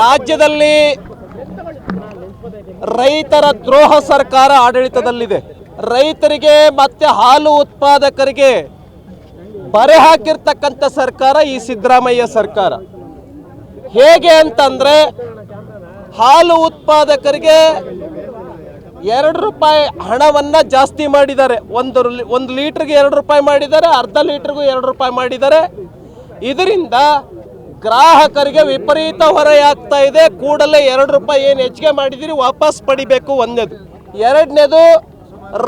ರಾಜ್ಯದಲ್ಲಿ ರೈತರ ದ್ರೋಹ ಸರ್ಕಾರ ಆಡಳಿತದಲ್ಲಿದೆ. ರೈತರಿಗೆ ಮತ್ತೆ ಹಾಲು ಉತ್ಪಾದಕರಿಗೆ ಬರೆ ಹಾಕಿರ್ತಕ್ಕಂಥ ಸರ್ಕಾರ ಈ ಸಿದ್ದರಾಮಯ್ಯ ಸರ್ಕಾರ. ಹೇಗೆ ಅಂತಂದ್ರೆ ಹಾಲು ಉತ್ಪಾದಕರಿಗೆ ಎರಡು ರೂಪಾಯಿ ಹಣವನ್ನ ಜಾಸ್ತಿ ಮಾಡಿದ್ದಾರೆ. ಒಂದು ಒಂದು ಲೀಟ್ರಿಗೆ ಎರಡು ರೂಪಾಯಿ ಮಾಡಿದ್ದಾರೆ, ಅರ್ಧ ಲೀಟ್ರಿಗೂ ಎರಡು ರೂಪಾಯಿ ಮಾಡಿದ್ದಾರೆ. ಇದರಿಂದ ಗ್ರಾಹಕರಿಗೆ ವಿಪರೀತ ಹೊರೆಯಾಗ್ತಾ ಇದೆ. ಕೂಡಲೇ ಎರಡು ರೂಪಾಯಿ ಏನು ಹೆಚ್ಚಿಗೆ ಮಾಡಿದಿರಿ, ವಾಪಸ್ ಪಡಿಬೇಕು ಒಂದನೇದು ಎರಡನೇದು,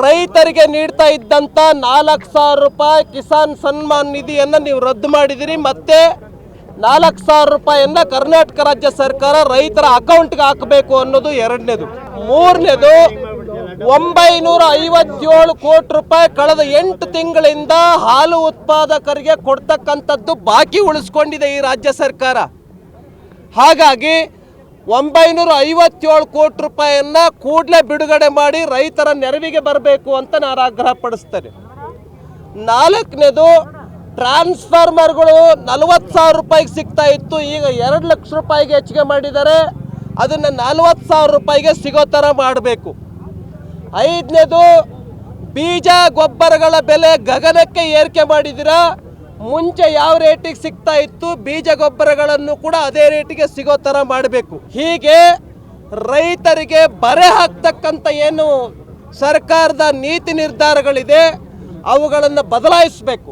ರೈತರಿಗೆ ನೀಡ್ತಾ ಇದ್ದಂಥ ನಾಲ್ಕು ಸಾವಿರ ರೂಪಾಯಿ ಕಿಸಾನ್ ಸನ್ಮಾನ್ ನಿಧಿಯನ್ನು ನೀವು ರದ್ದು ಮಾಡಿದಿರಿ. ಮತ್ತೆ ನಾಲ್ಕು ಸಾವಿರ ರೂಪಾಯಿಯನ್ನು ಕರ್ನಾಟಕ ರಾಜ್ಯ ಸರ್ಕಾರ ರೈತರ ಅಕೌಂಟ್ಗೆ ಹಾಕಬೇಕು ಅನ್ನೋದು ಎರಡನೇದು. ಮೂರನೇದು ಒಂಬೈನೂರ ಐವತ್ತೇಳು ಕೋಟಿ ರೂಪಾಯಿ ಕಳೆದ ಎಂಟು ತಿಂಗಳಿಂದ ಹಾಲು ಉತ್ಪಾದಕರಿಗೆ ಕೊಡ್ತಕ್ಕಂಥದ್ದು ಬಾಕಿ ಉಳಿಸ್ಕೊಂಡಿದೆ ಈ ರಾಜ್ಯ ಸರ್ಕಾರ. ಹಾಗಾಗಿ ಒಂಬೈನೂರ ಐವತ್ತೇಳು ಕೋಟಿ ರೂಪಾಯಿಯನ್ನ ಕೂಡಲೇ ಬಿಡುಗಡೆ ಮಾಡಿ ರೈತರ ನೆರವಿಗೆ ಬರಬೇಕು ಅಂತ ನಾನು ಆಗ್ರಹ ಪಡಿಸ್ತೇನೆ. ನಾಲ್ಕನೇದು ಟ್ರಾನ್ಸ್ಫಾರ್ಮರ್ಗಳು ನಲವತ್ತು ಸಾವಿರ ರೂಪಾಯಿಗೆ ಸಿಗ್ತಾ ಇತ್ತು, ಈಗ ಎರಡು ಲಕ್ಷ ರೂಪಾಯಿಗೆ ಹೆಚ್ಚಿಗೆ ಮಾಡಿದ್ದಾರೆ, ಅದನ್ನು ನಲವತ್ತು ಸಾವಿರ ರೂಪಾಯಿಗೆ ಸಿಗೋ ಥರ ಮಾಡಬೇಕು. ಐದನೇದು, ಬೀಜ ಗೊಬ್ಬರಗಳ ಬೆಲೆ ಗಗನಕ್ಕೆ ಏರಿಕೆ ಮಾಡಿದಿರಾ? ಮುಂಚೆ ಯಾವ ರೇಟಿಗೆ ಸಿಗ್ತಾ ಇತ್ತು? ಬೀಜ ಗೊಬ್ಬರಗಳನ್ನು ಕೂಡ ಅದೇ ರೇಟಿಗೆ ಸಿಗೋ ಥರ ಮಾಡಬೇಕು. ಹೀಗೆ ರೈತರಿಗೆ ಬರೆ ಹಾಕ್ತಕ್ಕಂಥ ಏನು ಸರ್ಕಾರದ ನೀತಿ ನಿರ್ಧಾರಗಳಿದೆ, ಅವುಗಳನ್ನು ಬದಲಾಯಿಸಬೇಕು.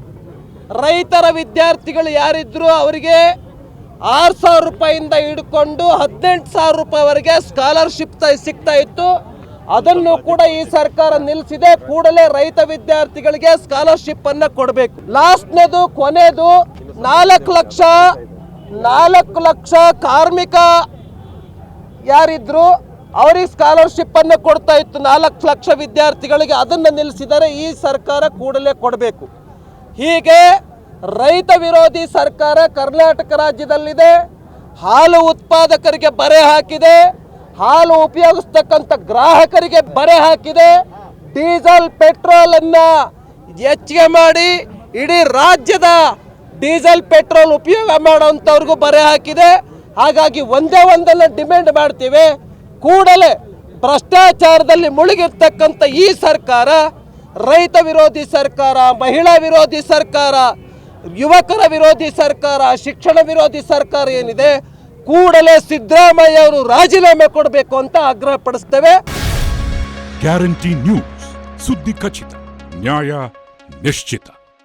ರೈತರ ವಿದ್ಯಾರ್ಥಿಗಳು ಯಾರಿದ್ರು ಅವರಿಗೆ ಆರು ಸಾವಿರ ರೂಪಾಯಿಂದ ಹಿಡ್ಕೊಂಡು ಹದಿನೆಂಟು ಸಾವಿರ ರೂಪಾಯಿವರೆಗೆ ಸ್ಕಾಲರ್ಶಿಪ್ ಸಿಗ್ತಾ ಇತ್ತು. ಅದನ್ನು ಕೂಡ ಈ ಸರ್ಕಾರ ನಿಲ್ಲಿಸಿದೆ ಕೂಡಲೇ ರೈತ ವಿದ್ಯಾರ್ಥಿಗಳಿಗೆ ಸ್ಕಾಲರ್ಶಿಪ್ ಅನ್ನ ಕೊಡಬೇಕು. ಲಾಸ್ಟ್ನದು, ಕೊನೆದು ನಾಲ್ಕು ಲಕ್ಷ ನಾಲ್ಕು ಲಕ್ಷ ಕಾರ್ಮಿಕ ಯಾರಿದ್ರು ಅವ್ರಿಗೆ ಸ್ಕಾಲರ್ಶಿಪ್ ಅನ್ನು ಕೊಡ್ತಾ ಇತ್ತು. ನಾಲ್ಕು ಲಕ್ಷ ವಿದ್ಯಾರ್ಥಿಗಳಿಗೆ ಅದನ್ನು ನಿಲ್ಲಿಸಿದರೆ ಈ ಸರ್ಕಾರ ಕೂಡಲೇ ಕೊಡಬೇಕು. ಹೀಗೆ ರೈತ ವಿರೋಧಿ ಸರ್ಕಾರ ಕರ್ನಾಟಕ ರಾಜ್ಯದಲ್ಲಿದೆ. ಹಾಲು ಉತ್ಪಾದಕರಿಗೆ ಬರೆ ಹಾಕಿದೆ. ಹಾಲು ಉಪಯೋಗಿಸ್ತಕ್ಕಂಥ ಗ್ರಾಹಕರಿಗೆ ಬರೆ ಹಾಕಿದೆ. ಡೀಸೆಲ್, ಪೆಟ್ರೋಲ್ ಅನ್ನ ಹೆಚ್ಚಿಗೆ ಮಾಡಿ ಇಡೀ ರಾಜ್ಯದ ಡೀಸೆಲ್, ಪೆಟ್ರೋಲ್ ಉಪಯೋಗ ಮಾಡುವಂಥವ್ರಿಗೂ ಬರೆ ಹಾಕಿದೆ. ಹಾಗಾಗಿ ಒಂದೇ ಒಂದನ್ನು ಡಿಮ್ಯಾಂಡ್ ಮಾಡ್ತೀವಿ. ಕೂಡಲೇ ಭ್ರಷ್ಟಾಚಾರದಲ್ಲಿ ಮುಳುಗಿರ್ತಕ್ಕಂಥ ಈ ಸರ್ಕಾರ, ರೈತ ವಿರೋಧಿ ಸರ್ಕಾರ, ಮಹಿಳಾ ವಿರೋಧಿ ಸರ್ಕಾರ, ಯುವಕರ ವಿರೋಧಿ ಸರ್ಕಾರ, ಶಿಕ್ಷಣ ವಿರೋಧಿ ಸರ್ಕಾರ ಏನಿದೆ ಕೂಡಲೇ ಸಿದ್ದರಾಮಯ್ಯ ಅವರು ರಾಜೀನಾಮೆ ಕೊಡಬೇಕು ಅಂತ ಆಗ್ರಹ ಪಡಿಸ್ತೇವೆ. ಗ್ಯಾರಂಟಿ ನ್ಯೂಸ್ ಸುದ್ದಿ ಖಚಿತ ನ್ಯಾಯ ನಿಶ್ಚಿತ.